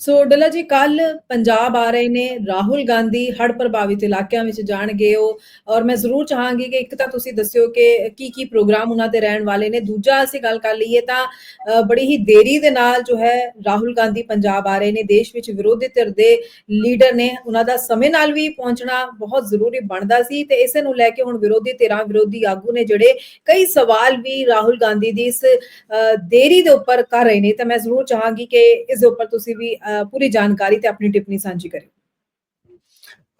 ਸੋ ਡੱਲਾ ਜੀ ਕੱਲ ਪੰਜਾਬ ਆ ਰਹੇ ਨੇ ਰਾਹੁਲ ਗਾਂਧੀ ਹੜ ਪ੍ਰਭਾਵਿਤ ਇਲਾਕਿਆਂ ਵਿੱਚ ਜਾਣਗੇ ਉਹ ਔਰ ਮੈਂ ਜ਼ਰੂਰ ਚਾਹਾਂਗੀ ਕਿ ਇੱਕ ਤਾਂ ਤੁਸੀਂ ਦੱਸਿਓ ਕਿ ਕੀ ਕੀ ਪ੍ਰੋਗਰਾਮ ਉਹਨਾਂ ਦੇ ਰਹਿਣ ਵਾਲੇ ਨੇ ਦੂਜਾ ਅਸੀਂ ਗੱਲ ਕਰ ਲਈਏ ਤਾਂ ਬੜੀ ਹੀ ਦੇਰੀ ਦੇ ਨਾਲ ਜੋ ਹੈ ਰਾਹੁਲ ਗਾਂਧੀ ਪੰਜਾਬ ਆ ਰਹੇ ਨੇ ਦੇਸ਼ ਵਿੱਚ ਵਿਰੋਧੀ ਧਿਰ ਦੇ ਲੀਡਰ ਨੇ ਉਹਨਾਂ ਦਾ ਸਮੇਂ ਨਾਲ ਵੀ ਪਹੁੰਚਣਾ ਬਹੁਤ ਜ਼ਰੂਰੀ ਬਣਦਾ ਸੀ ਤੇ ਇਸੇ ਨੂੰ ਲੈ ਕੇ ਹੁਣ ਵਿਰੋਧੀ ਧਿਰਾਂ ਵਿਰੋਧੀ ਆਗੂ ਨੇ ਜਿਹੜੇ ਕਈ ਸਵਾਲ ਵੀ ਰਾਹੁਲ ਗਾਂਧੀ ਦੀ ਇਸ ਅ, ਦੇਰੀ ਦੇ ਉੱਪਰ ਕਰ ਰਹੇ ਨੇ ਤਾਂ ਮੈਂ ਜ਼ਰੂਰ ਚਾਹਾਂਗੀ ਕਿ ਇਸ ਦੇ ਉੱਪਰ ਤੁਸੀਂ ਵੀ ਪੂਰੀ ਜਾਣਕਾਰੀ ਤੇ ਆਪਣੀ ਟਿੱਪਣੀ ਸਾਂਝੀ ਕਰਿਓ।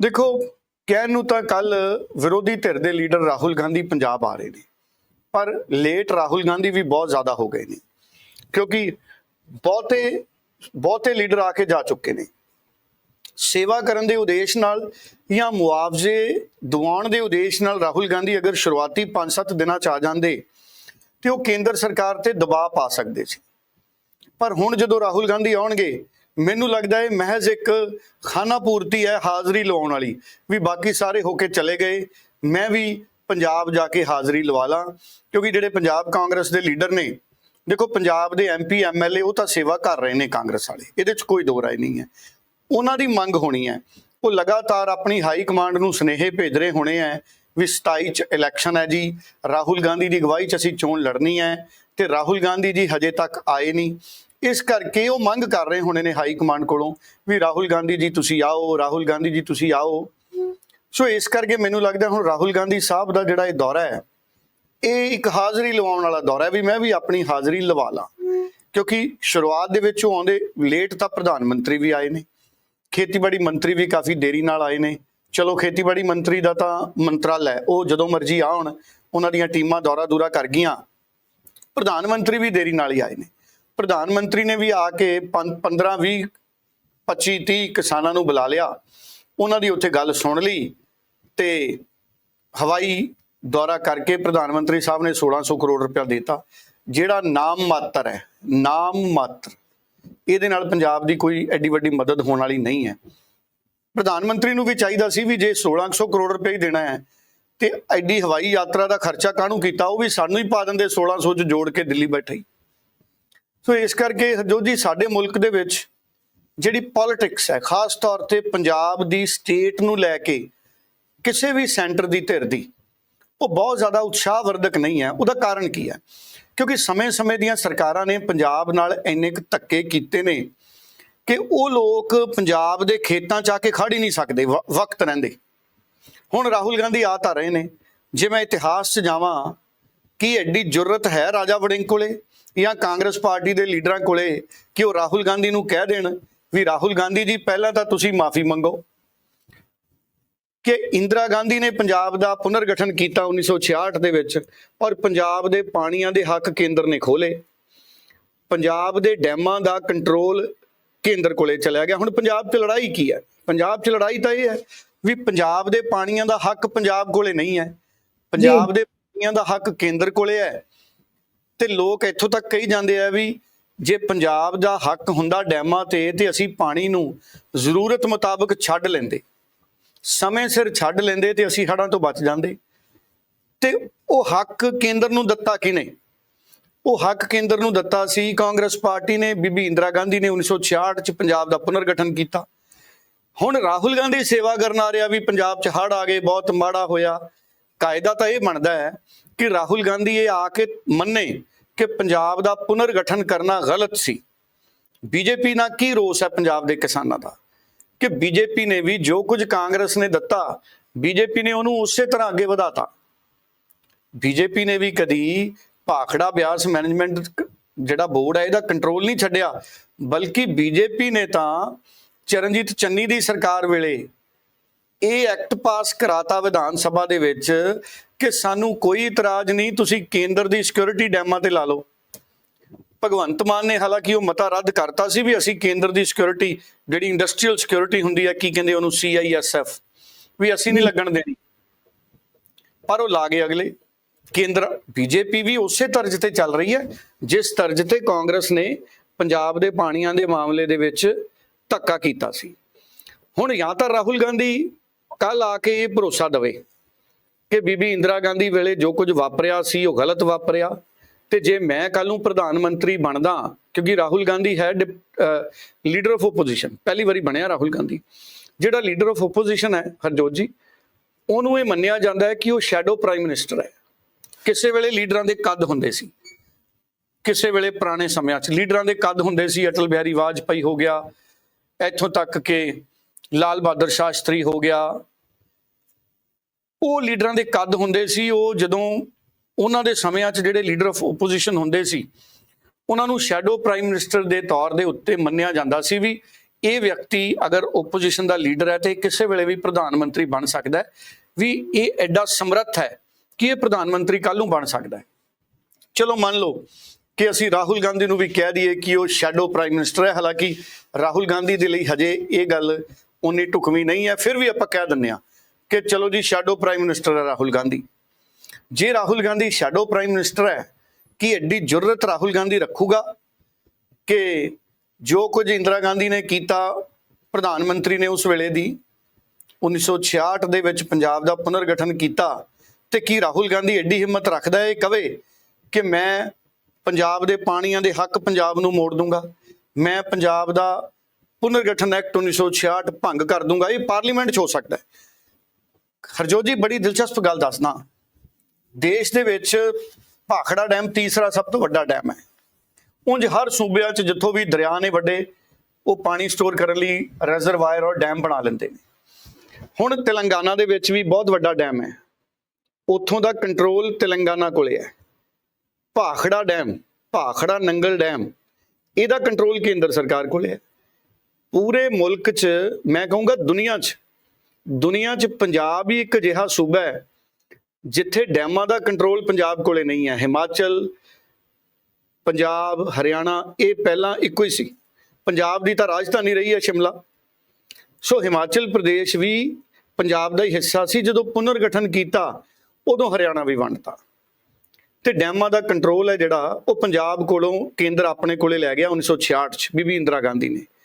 ਦੇਖੋ, ਕਹਿਣ ਨੂੰ ਤਾਂ ਕੱਲ ਵਿਰੋਧੀ ਧਿਰ ਦੇ ਲੀਡਰ ਰਾਹੁਲ ਗਾਂਧੀ ਪੰਜਾਬ ਆ ਰਹੇ ਨੇ, ਪਰ ਲੇਟ ਰਾਹੁਲ ਗਾਂਧੀ ਵੀ ਬਹੁਤ ਜ਼ਿਆਦਾ ਹੋ ਗਏ ਨੇ, ਕਿਉਂਕਿ ਬਹੁਤੇ ਬਹੁਤੇ ਲੀਡਰ ਆ ਕੇ ਜਾ ਚੁੱਕੇ ਨੇ। ਸੇਵਾ ਕਰਨ ਦੇ ਉਦੇਸ਼ ਨਾਲ ਜਾਂ ਮੁਆਵਜ਼ੇ ਦਿਵਾਉਣ ਦੇ ਉਦੇਸ਼ ਨਾਲ ਰਾਹੁਲ ਗਾਂਧੀ ਅਗਰ ਸ਼ੁਰੂਆਤੀ 5-7 ਦਿਨਾਂ ਚ ਆ ਜਾਂਦੇ, ਤੇ ਉਹ ਕੇਂਦਰ ਸਰਕਾਰ ਤੇ ਦਬਾਅ ਪਾ ਸਕਦੇ ਸੀ। ਪਰ ਹੁਣ ਜਦੋਂ ਰਾਹੁਲ ਗਾਂਧੀ ਆਉਣਗੇ ਮੈਨੂੰ ਲੱਗਦਾ ਹੈ ਮਹਿਜ਼ ਇੱਕ ਖਾਨਾ ਪੂਰਤੀ ਹੈ ਹਾਜ਼ਰੀ ਲਵਾਉਣ ਵਾਲੀ। ਵੀ ਬਾਕੀ ਸਾਰੇ ਹੋ ਕੇ ਚਲੇ ਗਏ, ਮੈਂ ਵੀ ਪੰਜਾਬ ਜਾ ਕੇ ਹਾਜ਼ਰੀ ਲਵਾ ਲਾਂ, ਕਿਉਂਕਿ ਜਿਹੜੇ ਪੰਜਾਬ ਕਾਂਗਰਸ ਦੇ ਲੀਡਰ ਨੇ, ਦੇਖੋ ਪੰਜਾਬ ਦੇ ਐਮਪੀ ਐਮਐਲਏ ਉਹ ਤਾਂ ਸੇਵਾ ਕਰ ਰਹੇ ਨੇ ਕਾਂਗਰਸ ਵਾਲੇ, ਇਹਦੇ 'ਚ ਕੋਈ ਦੋ ਰਾਏ ਨਹੀਂ ਹੈ। ਉਹਨਾਂ ਦੀ ਮੰਗ ਹੋਣੀ ਹੈ, ਉਹ ਲਗਾਤਾਰ ਆਪਣੀ ਹਾਈ ਕਮਾਂਡ ਨੂੰ ਸੁਨੇਹੇ ਭੇਜ ਰਹੇ ਹੋਣੇ ਹੈ, ਵੀ 27 ਚ ਇਲੈਕਸ਼ਨ ਹੈ ਜੀ, ਰਾਹੁਲ ਗਾਂਧੀ ਦੀ ਅਗਵਾਈ ਚ ਅਸੀਂ ਚੋਣ ਲੜਨੀ ਹੈ, ਤੇ ਰਾਹੁਲ ਗਾਂਧੀ ਜੀ ਹਜੇ ਤੱਕ ਆਏ ਨਹੀਂ। ਇਸ ਕਰਕੇ ਉਹ ਮੰਗ ਕਰ ਰਹੇ ਹੋਣੇ ਨੇ ਹਾਈ ਕਮਾਂਡ ਕੋਲੋਂ ਵੀ ਰਾਹੁਲ ਗਾਂਧੀ ਜੀ ਤੁਸੀਂ ਆਓ, ਰਾਹੁਲ ਗਾਂਧੀ ਜੀ ਤੁਸੀਂ ਆਓ। ਸੋ ਇਸ ਕਰਕੇ ਮੈਨੂੰ ਲੱਗਦਾ ਹੁਣ ਰਾਹੁਲ ਗਾਂਧੀ ਸਾਹਿਬ ਦਾ ਜਿਹੜਾ ਇਹ ਦੌਰਾ ਹੈ, ਇਹ ਇੱਕ ਹਾਜ਼ਰੀ ਲਵਾਉਣ ਵਾਲਾ ਦੌਰਾ ਹੈ ਵੀ ਮੈਂ ਵੀ ਆਪਣੀ ਹਾਜ਼ਰੀ ਲਵਾ ਲਾਂ। ਕਿਉਂਕਿ ਸ਼ੁਰੂਆਤ ਦੇ ਵਿੱਚ ਉਹ ਆਉਂਦੇ, ਲੇਟ ਤਾਂ ਪ੍ਰਧਾਨ ਮੰਤਰੀ ਵੀ ਆਏ ਨੇ। ਖੇਤੀਬਾੜੀ ਮੰਤਰੀ ਵੀ ਕਾਫੀ ਦੇਰੀ ਨਾਲ ਆਏ ਨੇ। ਚਲੋ ਖੇਤੀਬਾੜੀ ਮੰਤਰੀ ਦਾ ਤਾਂ ਮੰਤਰਾਲਾ ਹੈ, ਉਹ ਜਦੋਂ ਮਰਜ਼ੀ ਆਉਣ, ਉਹਨਾਂ ਦੀਆਂ ਟੀਮਾਂ ਦੌਰਾ ਦੂਰਾ ਕਰ ਗਈਆਂ। ਪ੍ਰਧਾਨ ਮੰਤਰੀ ਵੀ ਦੇਰੀ ਨਾਲ ਹੀ ਆਏ ਨੇ। ਪ੍ਰਧਾਨ ਮੰਤਰੀ ਨੇ ਵੀ ਆ ਕੇ 15 20 25 30 ਕਿਸਾਨਾਂ ਨੂੰ ਬੁਲਾ ਲਿਆ। ਉਹਨਾਂ ਦੀ ਉੱਥੇ ਗੱਲ ਸੁਣ ਲਈ ਤੇ ਹਵਾਈ ਦੌਰਾ ਕਰਕੇ ਪ੍ਰਧਾਨ ਮੰਤਰੀ ਸਾਹਿਬ ਨੇ 1600 ਕਰੋੜ ਰੁਪਇਆ ਦਿੱਤਾ, ਜਿਹੜਾ ਨਾਮ ਮਾਤਰ ਹੈ, ਨਾਮ ਮਾਤਰ। ਇਹਦੇ ਨਾਲ ਪੰਜਾਬ ਦੀ ਕੋਈ ਐਡੀ ਵੱਡੀ ਮਦਦ ਹੋਣ ਵਾਲੀ ਨਹੀਂ ਹੈ। ਪ੍ਰਧਾਨ ਮੰਤਰੀ ਨੂੰ ਵੀ ਚਾਹੀਦਾ ਸੀ ਵੀ ਜੇ 1600 ਕਰੋੜ ਰੁਪਏ ਹੀ ਦੇਣਾ ਹੈ, ਤੇ ਐਡੀ ਹਵਾਈ ਯਾਤਰਾ ਦਾ ਖਰਚਾ ਕਾਹਨੂੰ ਕੀਤਾ? ਉਹ ਵੀ ਸਾਨੂੰ ਹੀ ਪਾ ਦਿੰਦੇ 1600 ਚ ਜੋੜ ਕੇ ਦਿੱਲੀ ਬੈਠੇ ਸੋ ਇਸ ਕਰਕੇ ਜੋ ਜੀ ਸਾਡੇ ਮੁਲਕ ਦੇ ਵਿੱਚ ਜਿਹੜੀ ਪੋਲਿਟਿਕਸ ਹੈ, ਖਾਸ ਤੌਰ ਤੇ ਪੰਜਾਬ ਦੀ ਸਟੇਟ ਨੂੰ ਲੈ ਕੇ ਕਿਸੇ ਵੀ ਸੈਂਟਰ ਦੀ ਧਿਰ ਦੀ, ਉਹ ਬਹੁਤ ਜ਼ਿਆਦਾ ਉਤਸ਼ਾਹਵਰਧਕ ਨਹੀਂ ਹੈ। ਉਹਦਾ ਕਾਰਨ ਕੀ ਹੈ? ਕਿਉਂਕਿ ਸਮੇਂ-ਸਮੇਂ ਦੀਆਂ ਸਰਕਾਰਾਂ ਨੇ ਪੰਜਾਬ ਨਾਲ ਇੰਨੇ ਕੁ ਧੱਕੇ ਕੀਤੇ ਨੇ ਕਿ ਉਹ ਲੋਕ ਪੰਜਾਬ ਦੇ ਖੇਤਾਂ 'ਚ ਆ ਕੇ ਖੜ ਹੀ ਨਹੀਂ ਸਕਦੇ, ਵ- ਵਕਤ ਰਹਿੰਦੇ। ਹੁਣ ਰਾਹੁਲ ਗਾਂਧੀ ਆ ਤਾਂ ਰਹੇ ਨੇ। ਜੇ ਮੈਂ ਇਤਿਹਾਸ 'ਚ ਜਾਵਾਂ, ਕੀ ਐਡੀ ਜੁਰਤ ਹੈ ਰਾਜਾ ਵੜਿੰਗ ਕੋਲੇ? ਜਾਂ ਕਾਂਗਰਸ ਪਾਰਟੀ ਦੇ ਲੀਡਰਾਂ ਕੋਲੇ ਕਿ ਉਹ ਰਾਹੁਲ ਗਾਂਧੀ ਨੂੰ ਕਹਿ ਦੇਣ ਵੀ ਰਾਹੁਲ ਗਾਂਧੀ ਜੀ ਪਹਿਲਾਂ ਤਾਂ ਤੁਸੀਂ ਮਾਫੀ ਮੰਗੋ। ਕਿ ਇੰਦਰਾ ਗਾਂਧੀ ਨੇ ਪੰਜਾਬ ਦਾ ਪੁਨਰਗਠਨ ਕੀਤਾ 1966 ਦੇ ਵਿੱਚ ਔਰ ਪੰਜਾਬ ਦੇ ਪਾਣੀਆਂ ਦੇ ਹੱਕ ਕੇਂਦਰ ਨੇ ਖੋਲੇ ਪੰਜਾਬ ਦੇ ਡੈਮਾਂ ਦਾ ਕੰਟਰੋਲ ਕੇਂਦਰ ਕੋਲੇ ਚਲਿਆ ਗਿਆ। ਹੁਣ ਪੰਜਾਬ 'ਚ ਲੜਾਈ ਕੀ ਹੈ? ਪੰਜਾਬ 'ਚ ਲੜਾਈ ਤਾਂ ਇਹ ਹੈ ਵੀ ਪੰਜਾਬ ਦੇ ਪਾਣੀਆਂ ਦਾ ਹੱਕ ਪੰਜਾਬ ਕੋਲੇ ਨਹੀਂ ਹੈ। ਪੰਜਾਬ ਦੇ ਪਾਣੀਆਂ ਦਾ ਹੱਕ ਕੇਂਦਰ ਕੋਲੇ ਹੈ। ਤੇ ਲੋਕ ਇੱਥੋਂ ਤੱਕ ਕਹੀ ਜਾਂਦੇ ਆ ਵੀ ਜੇ ਪੰਜਾਬ ਦਾ ਹੱਕ ਹੁੰਦਾ ਡੈਮਾਂ ਤੇ ਤੇ ਅਸੀਂ ਪਾਣੀ ਨੂੰ ਜ਼ਰੂਰਤ ਮੁਤਾਬਕ ਛੱਡ ਲੈਂਦੇ। ਸਮੇਂ ਸਿਰ ਛੱਡ ਲੈਂਦੇ ਤੇ ਅਸੀਂ ਹੜ੍ਹਾਂ ਤੋਂ ਬਚ ਜਾਂਦੇ। ਤੇ ਉਹ ਹੱਕ ਕੇਂਦਰ ਨੂੰ ਦਿੱਤਾ ਕਿਨੇ ਉਹ ਹੱਕ ਕੇਂਦਰ ਨੂੰ ਦਿੱਤਾ ਸੀ ਕਾਂਗਰਸ ਪਾਰਟੀ ਨੇ, ਬੀਬੀ ਇੰਦਰਾ ਗਾਂਧੀ ਨੇ 1966 ਚ ਪੰਜਾਬ ਦਾ ਪੁਨਰਗਠਨ ਕੀਤਾ। ਹੁਣ ਰਾਹੁਲ ਗਾਂਧੀ ਸੇਵਾ ਕਰਨ ਆ ਰਿਹਾ ਵੀ ਪੰਜਾਬ ਚ ਹੜ੍ਹ ਆ ਗਏ, ਬਹੁਤ ਮਾੜਾ ਹੋਇਆ। ਕਾਇਦਾ ਤਾਂ ਇਹ ਬਣਦਾ ਹੈ ਕਿ ਰਾਹੁਲ ਗਾਂਧੀ ਇਹ ਆ ਕੇ ਮੰਨੇ ਕਿ ਪੰਜਾਬ ਦਾ ਪੁਨਰਗਠਨ ਕਰਨਾ ਗਲਤ ਸੀ। ਬੀਜੇਪੀ ਨਾਲ ਕੀ ਰੋਸ ਹੈ ਪੰਜਾਬ ਦੇ ਕਿਸਾਨਾਂ ਦਾ? ਕਿ ਬੀਜੇਪੀ ਨੇ ਵੀ ਜੋ ਕੁਝ ਕਾਂਗਰਸ ਨੇ ਦਿੱਤਾ, ਬੀਜੇਪੀ ਨੇ ਉਹਨੂੰ ਉਸੇ ਤਰ੍ਹਾਂ ਅੱਗੇ ਵਧਾਤਾ। ਬੀਜੇਪੀ ਨੇ ਵੀ ਕਦੀ ਭਾਖੜਾ ਬਿਆਸ ਮੈਨੇਜਮੈਂਟ ਜਿਹੜਾ ਬੋਰਡ ਹੈ ਇਹਦਾ ਕੰਟਰੋਲ ਨਹੀਂ ਛੱਡਿਆ, ਬਲਕਿ ਬੀਜੇਪੀ ਨੇ ਤਾਂ ਚਰਨਜੀਤ ਚੰਨੀ ਦੀ ਸਰਕਾਰ ਵੇਲੇ ਇਹ ਐਕਟ ਪਾਸ ਕਰਾਤਾ ਵਿਧਾਨ ਸਭਾ ਦੇ ਵਿੱਚ ਕਿ ਸਾਨੂੰ ਕੋਈ ਇਤਰਾਜ਼ ਨਹੀਂ, ਤੁਸੀਂ ਕੇਂਦਰ ਦੀ ਸਿਕਿਉਰਿਟੀ ਡੈਮਾਂ ਤੇ ਲਾ ਲਓ। ਭਗਵੰਤ ਮਾਨ ਨੇ ਹਾਲਾਂਕਿ ਉਹ ਮਤਾ ਰੱਦ ਕਰਤਾ ਸੀ ਵੀ ਅਸੀਂ ਕੇਂਦਰ ਦੀ ਸਿਕਿਉਰਿਟੀ ਜਿਹੜੀ ਇੰਡਸਟਰੀਅਲ ਸਿਕਿਉਰਿਟੀ ਹੁੰਦੀ ਹੈ, ਕੀ ਕਹਿੰਦੇ ਉਹਨੂੰ ਸੀਆਈਐਸਐਫ ਵੀ ਅਸੀਂ ਨਹੀਂ ਲੱਗਣ ਦੇਣੀ। ਪਰ ਉਹ ਲਾ ਗਏ ਅਗਲੇ। ਕੇਂਦਰ ਬੀਜੇਪੀ ਵੀ ਉਸੇ ਤਰਜ਼ ਤੇ ਚੱਲ ਰਹੀ ਹੈ, ਜਿਸ ਤਰਜ਼ ਤੇ ਕਾਂਗਰਸ ਨੇ ਪੰਜਾਬ ਦੇ ਪਾਣੀਆਂ ਦੇ ਮਾਮਲੇ ਦੇ ਵਿੱਚ ਧੱਕਾ ਕੀਤਾ ਸੀ। ਹੁਣ ਜਾਂ ਤਾਂ ਰਾਹੁਲ ਗਾਂਧੀ ਕੱਲ ਆ ਕੇ ਇਹ ਭਰੋਸਾ ਦੇਵੇ ਕਿ ਬੀਬੀ ਇੰਦਰਾ ਗਾਂਧੀ ਵੇਲੇ ਜੋ ਕੁਝ ਵਾਪਰਿਆ ਸੀ, ਉਹ ਗਲਤ ਵਾਪਰਿਆ। ਤੇ ਜੇ ਮੈਂ ਕੱਲ ਨੂੰ ਪ੍ਰਧਾਨ ਮੰਤਰੀ ਬਣਦਾ, ਕਿਉਂਕਿ ਰਾਹੁਲ ਗਾਂਧੀ ਹੈ ਲੀਡਰ ਆਫ ਆਪੋਜੀਸ਼ਨ ਪਹਿਲੀ ਵਾਰੀ ਬਣਿਆ ਰਾਹੁਲ ਗਾਂਧੀ। ਜਿਹੜਾ ਲੀਡਰ ਆਫ ਆਪੋਜੀਸ਼ਨ ਹੈ, ਹਰਜੋਤ ਜੀ, ਉਹਨੂੰ ਇਹ ਮੰਨਿਆ ਜਾਂਦਾ ਹੈ ਕਿ ਉਹ ਸ਼ੈਡੋ ਪ੍ਰਾਈਮ ਮਿਨਿਸਟਰ ਹੈ। ਕਿਸੇ ਵੇਲੇ ਲੀਡਰਾਂ ਦੇ ਕੱਦ ਹੁੰਦੇ ਸੀ। ਕਿਸੇ ਵੇਲੇ ਪੁਰਾਣੇ ਸਮਿਆਂ 'ਚ ਲੀਡਰਾਂ ਦੇ ਕੱਦ ਹੁੰਦੇ ਸੀ। ਅਟਲ ਬਿਹਾਰੀ ਵਾਜਪਾਈ ਹੋ ਗਿਆ, ਇੱਥੋਂ ਤੱਕ ਕਿ ਲਾਲ ਬਹਾਦਰ ਸ਼ਾਸਤਰੀ ਹੋ ਗਿਆ। ਉਹ ਲੀਡਰਾਂ ਦੇ ਕੱਦ ਹੁੰਦੇ ਸੀ, ਉਹ ਜਦੋਂ ਉਹਨਾਂ ਦੇ ਸਮਿਆਂ 'ਚ ਜਿਹੜੇ ਲੀਡਰ ਆਫ ਓਪੋਜੀਸ਼ਨ ਹੁੰਦੇ ਸੀ, ਉਹਨਾਂ ਨੂੰ ਸ਼ੈਡੋ ਪ੍ਰਾਈਮ ਮਿਨਿਸਟਰ ਦੇ ਤੌਰ ਦੇ ਉੱਤੇ ਮੰਨਿਆ ਜਾਂਦਾ ਸੀ ਵੀ ਇਹ ਵਿਅਕਤੀ ਅਗਰ ਓਪੋਜੀਸ਼ਨ ਦਾ ਲੀਡਰ ਹੈ ਤੇ ਕਿਸੇ ਵੇਲੇ ਵੀ ਪ੍ਰਧਾਨ ਮੰਤਰੀ ਬਣ ਸਕਦਾ ਹੈ, ਵੀ ਇਹ ਐਡਾ ਸਮਰੱਥ ਹੈ ਕਿ ਇਹ ਪ੍ਰਧਾਨ ਮੰਤਰੀ ਕੱਲ ਨੂੰ ਬਣ ਸਕਦਾ ਹੈ। ਚਲੋ ਮੰਨ ਲਓ ਕਿ ਅਸੀਂ ਰਾਹੁਲ ਗਾਂਧੀ ਨੂੰ ਵੀ ਕਹਿ ਦਈਏ ਕਿ ਉਹ ਸ਼ੈਡੋ ਪ੍ਰਾਈਮ ਮਿਨਿਸਟਰ ਹੈ, ਹਾਲਾਂਕਿ ਰਾਹੁਲ ਗਾਂਧੀ ਦੇ ਲਈ ਹਜੇ ਇਹ ਗੱਲ ਉਨੀ ਢੁਕਵੀਂ ਨਹੀਂ ਹੈ, ਫਿਰ ਵੀ ਆਪਾਂ ਕਹਿ ਦਿੰਨੇ ਆ ਕਿ ਚਲੋ ਜੀ ਸ਼ੈਡੋ ਪ੍ਰਾਈਮ ਮਿਨਿਸਟਰ ਹੈ ਰਾਹੁਲ ਗਾਂਧੀ। ਜੇ Rahul Gandhi shadow prime minister ਹੈ, ਕੀ ਐਡੀ ਜੁਰਤ ਰਾਹੁਲ ਗਾਂਧੀ ਰੱਖੂਗਾ ਕਿ ਜੋ ਕੁਝ ਇੰਦਰਾ ਗਾਂਧੀ ਨੇ ਕੀਤਾ ਪ੍ਰਧਾਨ ਮੰਤਰੀ ਨੇ ਉਸ ਵੇਲੇ ਦੀ 1966 ਦੇ ਵਿੱਚ ਪੰਜਾਬ ਦਾ ਪੁਨਰਗਠਨ ਕੀਤਾ, ਤੇ ਕੀ ਰਾਹੁਲ ਗਾਂਧੀ ਐਡੀ ਹਿੰਮਤ ਰੱਖਦਾ ਹੈ, ਇਹ ਕਵੇ ਕਿ ਮੈਂ ਪੰਜਾਬ ਦੇ ਪਾਣੀਆਂ ਦੇ ਹੱਕ ਪੰਜਾਬ ਨੂੰ ਮੋੜ ਦੂੰਗਾ, ਮੈਂ ਪੰਜਾਬ ਦਾ ਪੁਨਰਗਠਨ ਐਕਟ 1966 ਭੰਗ ਕਰ ਦੂੰਗਾ, ਇਹ ਪਾਰਲੀਮੈਂਟ 'ਚ ਹੋ ਸਕਦਾ ਹੈ। ਹਰਜੋਤ ਜੀ, ਬੜੀ ਦਿਲਚਸਪ ਗੱਲ ਦੱਸਣਾ ਦੇਸ਼ ਦੇ ਵਿੱਚ ਭਾਖੜਾ ਡੈਮ ਤੀਸਰਾ ਸਭ ਤੋਂ ਵੱਡਾ ਡੈਮ ਹੈ। ਉਂਝ ਹਰ ਸੂਬਿਆਂ 'ਚ ਜਿੱਥੋਂ ਵੀ ਦਰਿਆ ਨੇ ਵੱਡੇ, ਉਹ ਪਾਣੀ ਸਟੋਰ ਕਰਨ ਲਈ ਰਿਜ਼ਰਵਾਇਰ ਔਰ ਡੈਮ ਬਣਾ ਲੈਂਦੇ ਨੇ। ਹੁਣ ਤੇਲੰਗਾਨਾ ਦੇ ਵਿੱਚ ਵੀ ਬਹੁਤ ਵੱਡਾ ਡੈਮ ਹੈ। ਉੱਥੋਂ ਦਾ ਕੰਟਰੋਲ ਤੇਲੰਗਾਨਾ ਕੋਲੇ ਹੈ। ਭਾਖੜਾ ਡੈਮ, ਭਾਖੜਾ ਨੰਗਲ ਡੈਮ, ਇਹਦਾ ਕੰਟਰੋਲ ਕੇਂਦਰ ਸਰਕਾਰ ਕੋਲੇ ਹੈ। ਪੂਰੇ ਮੁਲਕ 'ਚ, ਮੈਂ ਕਹੂੰਗਾ ਦੁਨੀਆ 'ਚ ਦੁਨੀਆ 'ਚ ਪੰਜਾਬ ਹੀ ਇੱਕ ਅਜਿਹਾ ਸੂਬਾ ਹੈ, ਜਿੱਥੇ ਡੈਮਾਂ ਦਾ ਕੰਟਰੋਲ ਪੰਜਾਬ ਕੋਲੇ ਨਹੀਂ ਹੈ। ਹਿਮਾਚਲ, ਪੰਜਾਬ, ਹਰਿਆਣਾ, ਇਹ ਪਹਿਲਾਂ ਇੱਕੋ ਹੀ ਸੀ। ਪੰਜਾਬ ਦੀ ਤਾਂ ਰਾਜਧਾਨੀ ਰਹੀ ਹੈ ਸ਼ਿਮਲਾ। ਸੋ ਹਿਮਾਚਲ ਪ੍ਰਦੇਸ਼ ਵੀ ਪੰਜਾਬ ਦਾ ਹੀ ਹਿੱਸਾ ਸੀ। ਜਦੋਂ ਪੁਨਰਗਠਨ ਕੀਤਾ, ਉਦੋਂ ਹਰਿਆਣਾ ਵੀ ਵੰਡਤਾ। ਤੇ ਡੈਮਾਂ ਦਾ ਕੰਟਰੋਲ ਹੈ ਜਿਹੜਾ, ਉਹ ਪੰਜਾਬ ਕੋਲੋਂ ਕੇਂਦਰ ਆਪਣੇ ਕੋਲੇ ਲੈ ਗਿਆ 1966 ਚ, ਬੀਬੀ ਇੰਦਰਾ ਗਾਂਧੀ ਨੇ।